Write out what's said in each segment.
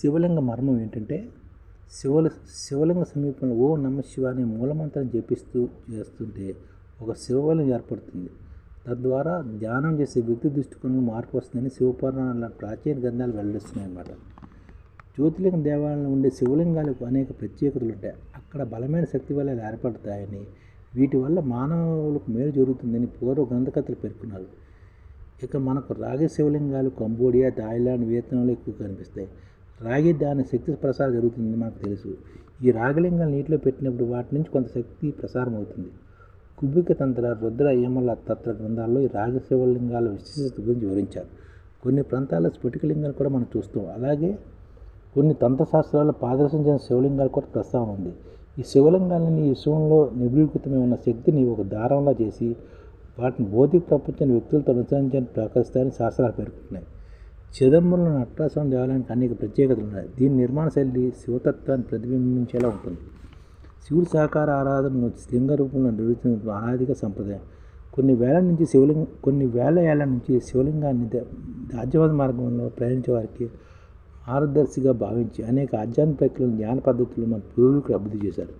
శివలింగ మర్మం ఏంటంటే శివల శివలింగ సమీపంలో ఓ నమ శివ అనే మూలమంత్రం జపిస్తూ చేస్తుంటే ఒక శివబలం ఏర్పడుతుంది. తద్వారా ధ్యానం చేసే వ్యక్తి దృష్టికోణంలో మార్పు వస్తుందని శివపురాణాల ప్రాచీన గ్రంథాలు వెల్లడిస్తున్నాయి అన్నమాట. జ్యోతిలింగ దేవాలయంలో ఉండే శివలింగాలకు అనేక ప్రత్యేకతలు ఉంటాయి. అక్కడ బలమైన శక్తి వలయాలు ఏర్పడతాయని వీటి వల్ల మానవులకు మేలు జరుగుతుందని పూర్వ గ్రంథకథలు పేర్కొన్నారు. ఇక మనకు రాగి శివలింగాలు కంబోడియా థాయిలాండ్ వియత్నాంలో ఎక్కువ కనిపిస్తాయి. రాగి దాని శక్తి ప్రసారం జరుగుతుందని మనకు తెలుసు. ఈ రాగలింగాలు నీటిలో పెట్టినప్పుడు వాటి నుంచి కొంత శక్తి ప్రసారం అవుతుంది. కుబిక తంత్ర రుద్ర యమల తత్ర గ్రంథాల్లో ఈ రాగి శివలింగాల విశిష్టత గురించి వివరించారు. కొన్ని ప్రాంతాల్లో స్ఫటికలింగాలు కూడా మనం చూస్తాం. అలాగే కొన్ని తంత్రశాస్త్రాల్లో పాదర్శించిన శివలింగాలు కూడా ప్రస్తావన ఉంది. ఈ శివలింగాలని ఈ విశ్వంలో నిబీకృతమై ఉన్న శక్తిని ఒక దారంలా చేసి వాటిని భౌతిక ప్రపంచాన్ని వ్యక్తులతో అనుసరించడానికి ప్రకటిస్తాయని శాస్త్రాలు పేర్కొంటున్నాయి. చిదంబరంలోని అట్రాసం దేవాలయానికి అనేక ప్రత్యేకతలు ఉన్నాయి. దీని నిర్మాణ శైలి శివతత్వాన్ని ప్రతిబింబించేలా ఉంటుంది. శివుడు సహకార ఆరాధనను లింగ రూపంలో నిర్వహించిన ఆరాధిక సంప్రదాయం. కొన్ని వేల నుంచి శివలింగ కొన్ని వేల ఏళ్ళ నుంచి శివలింగాన్ని రాజ్యవాద మార్గంలో ప్రయాణించే వారికి మార్గదర్శిగా భావించి అనేక ఆధ్యాత్మిక ప్రక్రియలు జ్ఞాన పద్ధతులు మన పూర్వీకులు అభివృద్ధి చేశారు.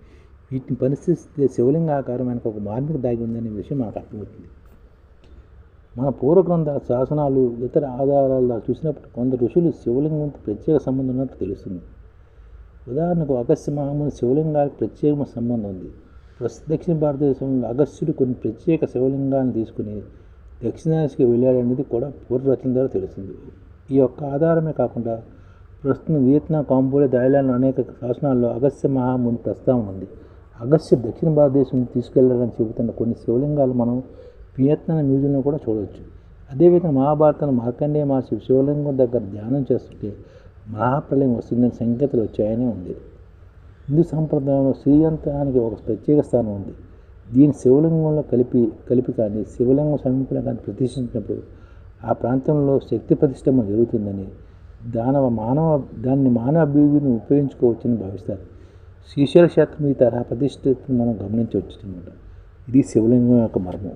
వీటిని పరిస్థితి శివలింగ ఆకారం వెనక ఒక మార్మిక దాగి ఉందనే విషయం మనకు అర్థమవుతుంది. మన పూర్వగ్రంథ శాసనాలు ఇతర ఆధారాలు చూసినప్పుడు కొందరు ఋషులు శివలింగంతో ప్రత్యేక సంబంధం ఉన్నట్టు తెలుస్తుంది. ఉదాహరణకు అగస్త్య మహాముని శివలింగాలకు ప్రత్యేకమైన సంబంధం ఉంది. ప్రస్తుత దక్షిణ భారతదేశంలో అగస్త్యుడు కొన్ని ప్రత్యేక శివలింగాలను తీసుకుని దక్షిణాదికి వెళ్ళాడనేది కూడా పూర్వరచన ద్వారా తెలుస్తుంది. ఈ యొక్క ఆధారమే కాకుండా ప్రస్తుతం వియత్నాం కాంబోడియా థాయిలాండ్ అనేక శాసనాల్లో అగస్త్య మహాముని ప్రస్తావన ఉంది. అగస్త్య దక్షిణ భారతదేశం తీసుకెళ్ళాలని చెబుతున్న కొన్ని శివలింగాలు మనం వియత్నాం మ్యూజియంలో కూడా చూడవచ్చు అదేవిధంగా మహాభారతంలో మార్కండేయ మహర్షి శివలింగం దగ్గర ధ్యానం చేస్తుంటే మహాప్రలయం వస్తుందని సంకేతాలు వచ్చాయనే ఉంది. హిందూ సంప్రదాయంలో శ్రీయంత్రానికి ఒక ప్రత్యేక స్థానం ఉంది. దీని శివలింగంలో కలిపి కలిపి కానీ శివలింగం సమీపంలో కానీ ప్రతిష్ఠించినప్పుడు ఆ ప్రాంతంలో శక్తి ప్రతిష్టమ జరుగుతుందని దానవ మానవ దాన్ని మానవ అభివృద్ధిని ఉపయోగించుకోవచ్చని భావిస్తారు. శ్రీశైల క్షేత్రం ఈ తరహా ప్రతిష్ఠితం మనం గమనించవచ్చు అనమాట ఇది శివలింగం యొక్క మర్మం.